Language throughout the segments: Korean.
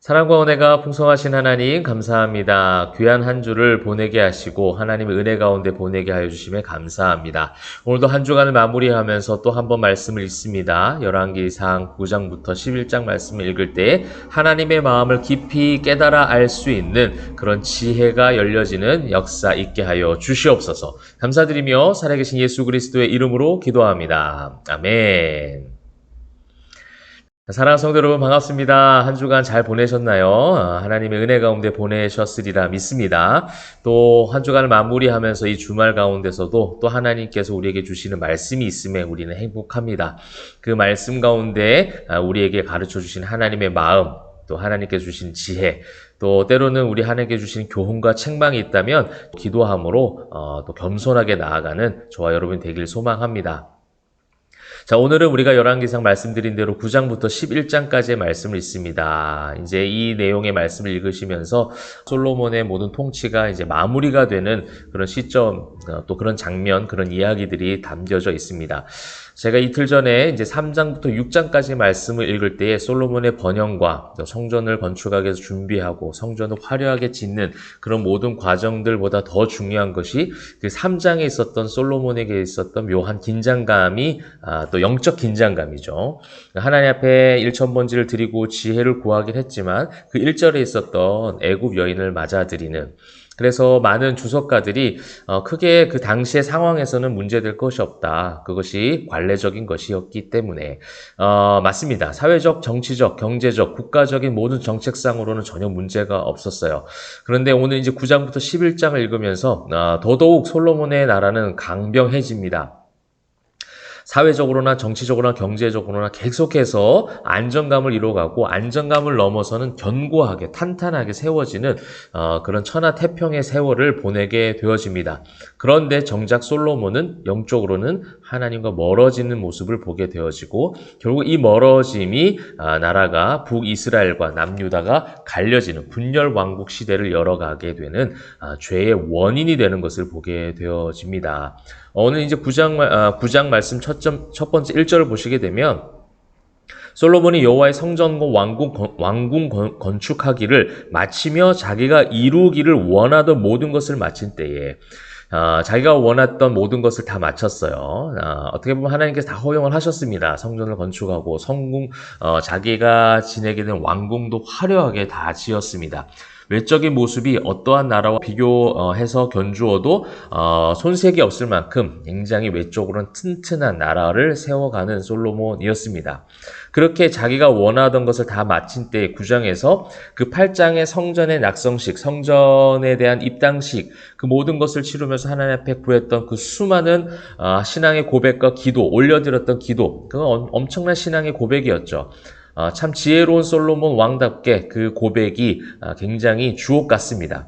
사랑과 은혜가 풍성하신 하나님 감사합니다. 귀한 한 주를 보내게 하시고 하나님의 은혜 가운데 보내게 하여 주심에 감사합니다. 오늘도 한 주간을 마무리하면서 또 한 번 말씀을 읽습니다. 열왕기상 9장부터 11장 말씀을 읽을 때 하나님의 마음을 깊이 깨달아 알 수 있는 그런 지혜가 열려지는 역사 있게 하여 주시옵소서. 감사드리며 살아계신 예수 그리스도의 이름으로 기도합니다. 아멘. 사랑하는 성도 여러분 반갑습니다. 한 주간 잘 보내셨나요? 아, 하나님의 은혜 가운데 보내셨으리라 믿습니다. 또 한 주간을 마무리하면서 이 주말 가운데서도 또 하나님께서 우리에게 주시는 말씀이 있음에 우리는 행복합니다. 그 말씀 가운데 아, 우리에게 가르쳐 주신 하나님의 마음, 또 하나님께 주신 지혜, 또 때로는 우리 하나님께 주신 교훈과 책망이 있다면 기도함으로 어, 또 겸손하게 나아가는 저와 여러분 되길 소망합니다. 자, 오늘은 우리가 열왕기상 말씀드린 대로 9장부터 11장까지의 말씀을 있습니다. 이제 이 내용의 말씀을 읽으시면서 솔로몬의 모든 통치가 이제 마무리가 되는 그런 시점, 어, 또 그런 장면, 그런 이야기들이 담겨져 있습니다. 제가 이틀 전에 이제 3장부터 6장까지 말씀을 읽을 때에 솔로몬의 번영과 성전을 건축하기 위해서 준비하고 성전을 화려하게 짓는 그런 모든 과정들보다 더 중요한 것이 그 3장에 있었던 솔로몬에게 있었던 묘한 긴장감이 아, 또 영적 긴장감이죠. 하나님 앞에 일천번지를 드리고 지혜를 구하긴 했지만 그 1절에 있었던 애굽 여인을 맞아들이는 그래서 많은 주석가들이 어, 크게 그 당시의 상황에서는 문제될 것이 없다. 그것이 관례적인 것이었기 때문에 어, 맞습니다. 사회적, 정치적, 경제적, 국가적인 모든 정책상으로는 전혀 문제가 없었어요. 그런데 오늘 이제 9장부터 11장을 읽으면서 어, 더더욱 솔로몬의 나라는 강병해집니다. 사회적으로나 정치적으로나 경제적으로나 계속해서 안정감을 이뤄가고 안정감을 넘어서는 견고하게 탄탄하게 세워지는 어, 그런 천하태평의 세월을 보내게 되어집니다. 그런데 정작 솔로몬은 영적으로는 하나님과 멀어지는 모습을 보게 되어지고 결국 이 멀어짐이 아, 나라가 북이스라엘과 남유다가 갈려지는 분열 왕국 시대를 열어가게 되는 아, 죄의 원인이 되는 것을 보게 되어집니다. 오늘 이제 9장, 아, 9장 말씀 첫, 점, 첫 번째 1절을 보시게 되면 솔로몬이 여호와의 성전과 왕궁, 왕궁 건 축하기를 마치며 자기가 이루기를 원하던 모든 것을 마친 때에 어, 자기가 원했던 모든 것을 다 마쳤어요. 어, 어떻게 보면 하나님께서 다 허용을 하셨습니다. 성전을 건축하고 성궁, 어, 자기가 지내게 된 왕궁도 화려하게 다 지었습니다. 외적인 모습이 어떠한 나라와 비교해서 견주어도 어, 손색이 없을 만큼 굉장히 외적으로는 튼튼한 나라를 세워가는 솔로몬이었습니다. 그렇게 자기가 원하던 것을 다 마친 때 9장에서 그 8장의 성전의 낙성식, 성전에 대한 입당식, 그 모든 것을 치르면서 하나님 앞에 구했던 그 수많은 어, 신앙의 고백과 기도, 올려드렸던 기도, 그건 엄청난 신앙의 고백이었죠. 어, 참 지혜로운 솔로몬 왕답게 그 고백이 아, 굉장히 주옥 같습니다.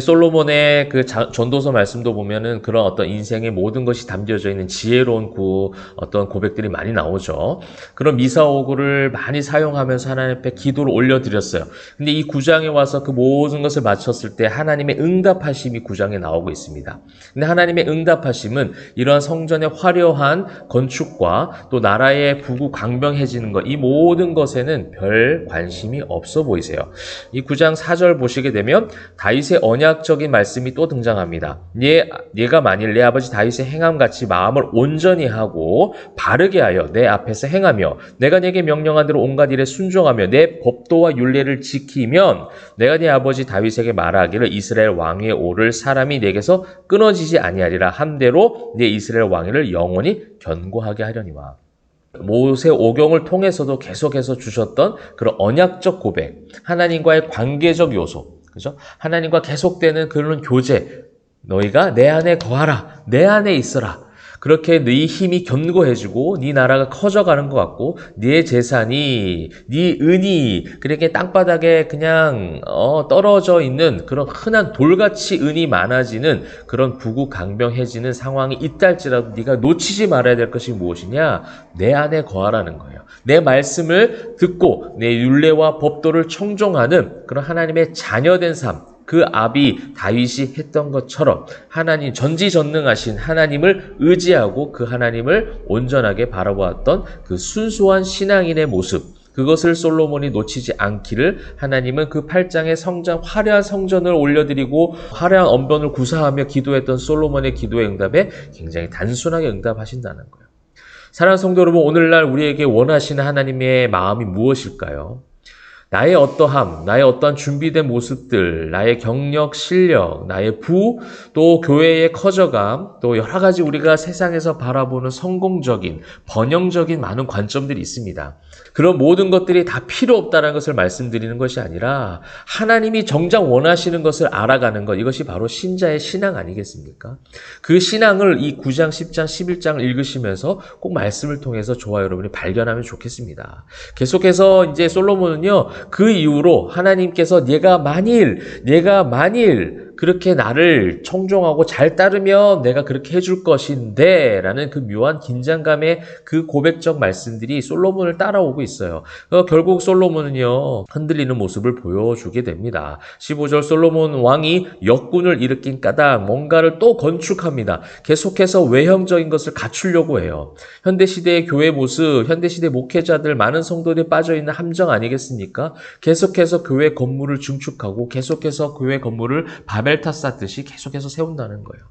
솔로몬의 그 전도서 말씀도 보면은 그런 어떤 인생의 모든 것이 담겨져 있는 지혜로운 그 어떤 고백들이 많이 나오죠. 그런 미사오구를 많이 사용하면서 하나님 앞에 기도를 올려드렸어요. 근데 이 구장에 와서 그 모든 것을 마쳤을 때 하나님의 응답하심이 구장에 나오고 있습니다. 근데 하나님의 응답하심은 이러한 성전의 화려한 건축과 또 나라의 부구 강병해지는 것, 이 모든 것에는 별 관심이 없어 보이세요. 이 구장 4절 보시게 되면 다윗의 언약적인 말씀이 또 등장합니다. 얘, 얘가 만일 내 아버지 다윗의 행함같이 마음을 온전히 하고 바르게 하여 내 앞에서 행하며 내가 내게 명령한 대로 온갖 일에 순종하며 내 법도와 윤례를 지키면 내가 네 아버지 다윗에게 말하기를 이스라엘 왕위에 오를 사람이 내게서 끊어지지 아니하리라 함대로 내 이스라엘 왕위를 영원히 견고하게 하려니와. 모세 오경을 통해서도 계속해서 주셨던 그런 언약적 고백, 하나님과의 관계적 요소, 그죠? 하나님과 계속되는 그런 교제. 너희가 내 안에 거하라. 내 안에 있어라. 그렇게 네 힘이 견고해지고 네 나라가 커져가는 것 같고 네 재산이 네 은이 그렇게 땅바닥에 그냥 어, 떨어져 있는 그런 흔한 돌같이 은이 많아지는 그런 부국 강병해지는 상황이 있다 할지라도 네가 놓치지 말아야 될 것이 무엇이냐? 내 안에 거하라는 거예요. 내 말씀을 듣고 내 율례와 법도를 청종하는 그런 하나님의 자녀된 삶 그 아비 다윗이 했던 것처럼 하나님 전지전능하신 하나님을 의지하고 그 하나님을 온전하게 바라보았던 그 순수한 신앙인의 모습 그것을 솔로몬이 놓치지 않기를 하나님은 그 8장의 성전 화려한 성전을 올려드리고 화려한 언변을 구사하며 기도했던 솔로몬의 기도의 응답에 굉장히 단순하게 응답하신다는 거예요. 사랑하는 성도 여러분, 오늘날 우리에게 원하시는 하나님의 마음이 무엇일까요? 나의 어떠함, 나의 어떠한 준비된 모습들, 나의 경력, 실력, 나의 부, 또 교회의 커져감, 또 여러 가지 우리가 세상에서 바라보는 성공적인, 번영적인 많은 관점들이 있습니다. 그런 모든 것들이 다 필요 없다는 것을 말씀드리는 것이 아니라 하나님이 정작 원하시는 것을 알아가는 것, 이것이 바로 신자의 신앙 아니겠습니까? 그 신앙을 이 9장, 10장, 11장을 읽으시면서 꼭 말씀을 통해서 저와 여러분이 발견하면 좋겠습니다. 계속해서 이제 솔로몬은요, 그 이후로 하나님께서 내가 만일, 내가 만일 그렇게 나를 청종하고 잘 따르면 내가 그렇게 해줄 것인데 라는 그 묘한 긴장감의 그 고백적 말씀들이 솔로몬을 따라오고 있어요. 어, 결국 솔로몬은요, 흔들리는 모습을 보여주게 됩니다. 15절 솔로몬 왕이 역군을 일으킨 까닭 뭔가를 또 건축합니다. 계속해서 외형적인 것을 갖추려고 해요. 현대시대의 교회 모습, 현대시대 목회자들, 많은 성도들이 빠져있는 함정 아니겠습니까? 계속해서 교회 건물을 증축하고 계속해서 교회 건물을 바 벨탑 쌓듯이 계속해서 세운다는 거예요.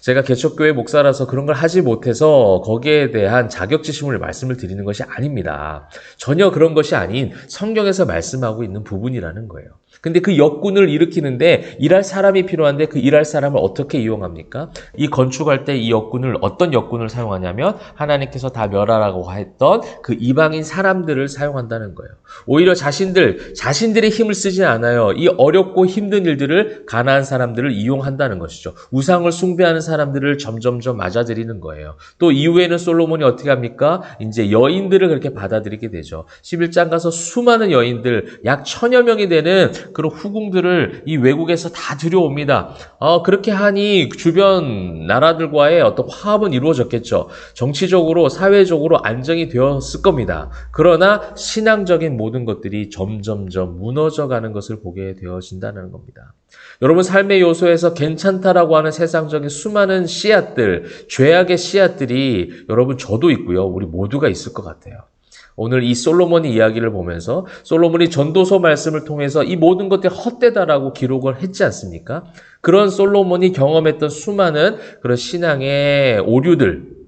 제가 개척교회 목사라서 그런 걸 하지 못해서 거기에 대한 자격지심을 말씀을 드리는 것이 아닙니다. 전혀 그런 것이 아닌 성경에서 말씀하고 있는 부분이라는 거예요. 근데 그 역군을 일으키는데 일할 사람이 필요한데 그 일할 사람을 어떻게 이용합니까? 이 건축할 때 이 역군을 어떤 역군을 사용하냐면 하나님께서 다 멸하라고 했던 그 이방인 사람들을 사용한다는 거예요. 오히려 자신들 자신들의 힘을 쓰지 않아요. 이 어렵고 힘든 일들을 가난한 사람들을 이용한다는 것이죠. 우상을 숭배하는 사람들을 점점점 맞아들이는 거예요. 또 이후에는 솔로몬이 어떻게 합니까? 이제 여인들을 그렇게 받아들이게 되죠. 11장 가서 수많은 여인들 약 천여 명이 되는 그런 후궁들을 이 외국에서 다 들여옵니다. 어, 그렇게 하니 주변 나라들과의 어떤 화합은 이루어졌겠죠. 정치적으로, 사회적으로 안정이 되었을 겁니다. 그러나 신앙적인 모든 것들이 점점점 무너져 가는 것을 보게 되어진다는 겁니다. 여러분 삶의 요소에서 괜찮다라고 하는 세상적인 수많은 씨앗들, 죄악의 씨앗들이 여러분 저도 있고요. 우리 모두가 있을 것 같아요. 오늘 이 솔로몬의 이야기를 보면서 솔로몬이 전도서 말씀을 통해서 이 모든 것들이 헛되다라고 기록을 했지 않습니까? 그런 솔로몬이 경험했던 수많은 그런 신앙의 오류들,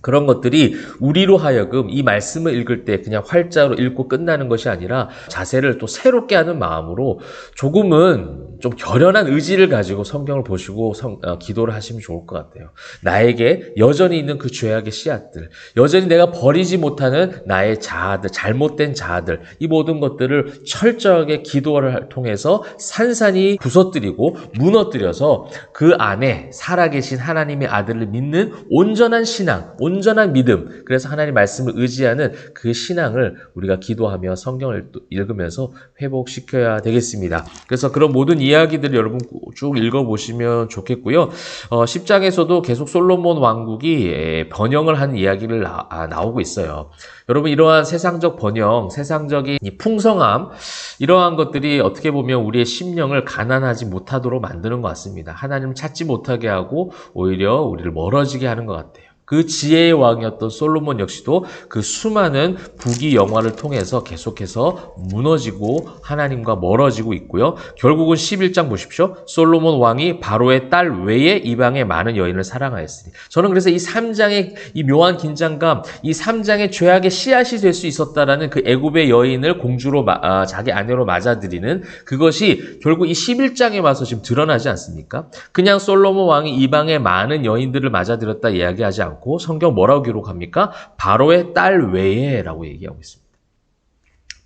그런 것들이 우리로 하여금 이 말씀을 읽을 때 그냥 활자로 읽고 끝나는 것이 아니라 자세를 또 새롭게 하는 마음으로 조금은 좀 결연한 의지를 가지고 성경을 보시고 성, 어, 기도를 하시면 좋을 것 같아요. 나에게 여전히 있는 그 죄악의 씨앗들, 여전히 내가 버리지 못하는 나의 자아들, 잘못된 자아들, 이 모든 것들을 철저하게 기도를 통해서 산산이 부서뜨리고 무너뜨려서 그 안에 살아계신 하나님의 아들을 믿는 온전한 신앙, 온전한 믿음, 그래서 하나님 말씀을 의지하는 그 신앙을 우리가 기도하며 성경을 또 읽으면서 회복시켜야 되겠습니다. 그래서 그런 모든 이야기들을 여러분 쭉 읽어보시면 좋겠고요. 어, 10장에서도 계속 솔로몬 왕국이 에, 번영을 한 이야기를 나, 아, 나오고 있어요. 여러분 이러한 세상적 번영, 세상적인 이 풍성함 이러한 것들이 어떻게 보면 우리의 심령을 가난하지 못하도록 만드는 것 같습니다. 하나님 찾지 못하게 하고 오히려 우리를 멀어지게 하는 것 같아요. 그 지혜의 왕이었던 솔로몬 역시도 그 수많은 부귀 영화를 통해서 계속해서 무너지고 하나님과 멀어지고 있고요. 결국은 11장 보십시오. 솔로몬 왕이 바로의 딸 외에 이방의 많은 여인을 사랑하였으니. 저는 그래서 이 3장의 이 묘한 긴장감, 이 3장의 죄악의 씨앗이 될 수 있었다라는 그 애굽의 여인을 공주로 마- 아, 자기 아내로 맞아들이는 그것이 결국 이 11장에 와서 지금 드러나지 않습니까? 그냥 솔로몬 왕이 이방의 많은 여인들을 맞아들였다 이야기하지 않고 성경 뭐라고 기록합니까? 바로의 딸 외에라고 얘기하고 있습니다.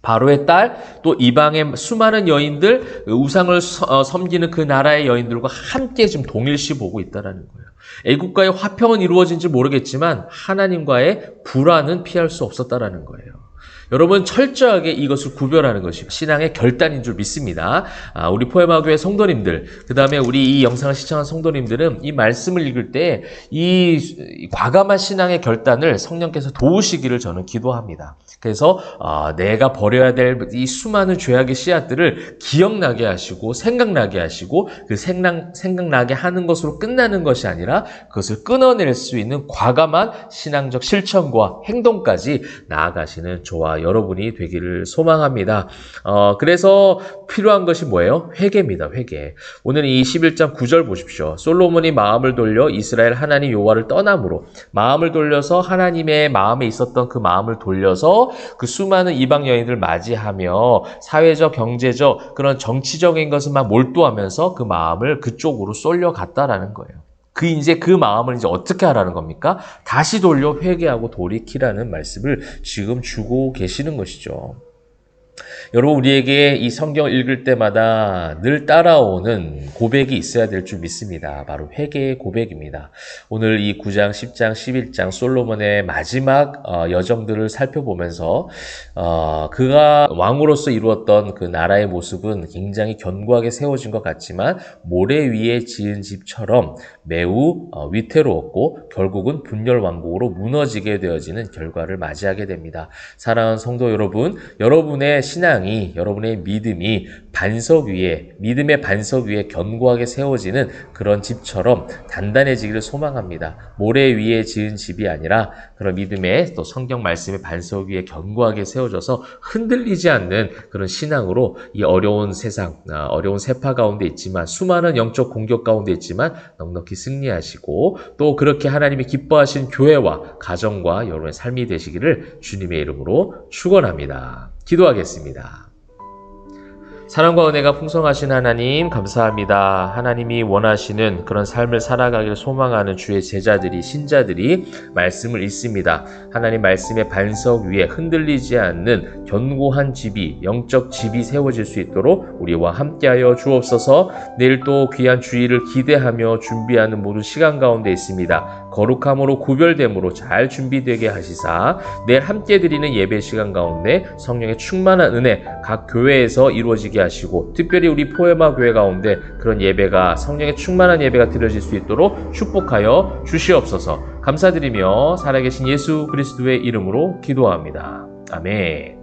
바로의 딸, 또 이방의 수많은 여인들, 우상을 서- 어, 섬기는 그 나라의 여인들과 함께 지금 동일시 보고 있다라는 거예요. 애국과의 화평은 이루어진지 모르겠지만 하나님과의 불안은 피할 수 없었다라는 거예요. 여러분 철저하게 이것을 구별하는 것이 신앙의 결단인 줄 믿습니다. 아, 우리 포에마교회 성도님들, 그 다음에 우리 이 영상을 시청한 성도님들은 이 말씀을 읽을 때 이 과감한 신앙의 결단을 성령께서 도우시기를 저는 기도합니다. 그래서 아, 내가 버려야 될 이 수많은 죄악의 씨앗들을 기억나게 하시고 생각나게 하시고 그 생각, 생각나게 하는 것으로 끝나는 것이 아니라 그것을 끊어낼 수 있는 과감한 신앙적 실천과 행동까지 나아가시는 저와 여러분이 되기를 소망합니다. 어, 그래서 필요한 것이 뭐예요? 회개입니다. 회개. 오늘 이 11장 9절 보십시오. 솔로몬이 마음을 돌려 이스라엘 하나님 여호와를 떠남으로 마음을 돌려서 하나님의 마음에 있었던 그 마음을 돌려서 그 수많은 이방 여인들 맞이하며 사회적, 경제적 그런 정치적인 것을만 몰두하면서 그 마음을 그쪽으로 쏠려갔다라는 거예요. 그 이제 그 마음을 이제 어떻게 하라는 겁니까? 다시 돌려 회개하고 돌이키라는 말씀을 지금 주고 계시는 것이죠. 여러분 우리에게 이 성경 읽을 때마다 늘 따라오는 고백이 있어야 될 줄 믿습니다. 바로 회개의 고백입니다. 오늘 이 9장, 10장, 11장 솔로몬의 마지막 어, 여정들을 살펴보면서 어, 그가 왕으로서 이루었던 그 나라의 모습은 굉장히 견고하게 세워진 것 같지만 모래 위에 지은 집처럼 매우 어, 위태로웠고 결국은 분열 왕국으로 무너지게 되어지는 결과를 맞이하게 됩니다. 사랑하는 성도 여러분, 여러분의 신앙이 여러분의 믿음이 반석 위에 믿음의 반석 위에 견고하게 세워지는 그런 집처럼 단단해지기를 소망합니다. 모래 위에 지은 집이 아니라 그런 믿음의 또 성경 말씀의 반석 위에 견고하게 세워져서 흔들리지 않는 그런 신앙으로 이 어려운 세상, 아, 어려운 세파 가운데 있지만 수많은 영적 공격 가운데 있지만 넉넉히 승리하시고 또 그렇게 하나님이 기뻐하신 교회와 가정과 여러분의 삶이 되시기를 주님의 이름으로 축원합니다. 기도하겠습니다. 사랑과 은혜가 풍성하신 하나님 감사합니다. 하나님이 원하시는 그런 삶을 살아가기를 소망하는 주의 제자들이 신자들이 말씀을 읽습니다. 하나님 말씀의 반석 위에 흔들리지 않는 견고한 집이 영적 집이 세워질 수 있도록 우리와 함께하여 주옵소서. 내일 또 귀한 주의를 기대하며 준비하는 모든 시간 가운데 있습니다. 거룩함으로 구별됨으로 잘 준비되게 하시사 내일 함께 드리는 예배 시간 가운데 성령의 충만한 은혜 각 교회에서 이루어지게 하시고 특별히 우리 포에마 교회 가운데 그런 예배가 성령의 충만한 예배가 드려질 수 있도록 축복하여 주시옵소서 감사드리며 살아계신 예수 그리스도의 이름으로 기도합니다. 아멘.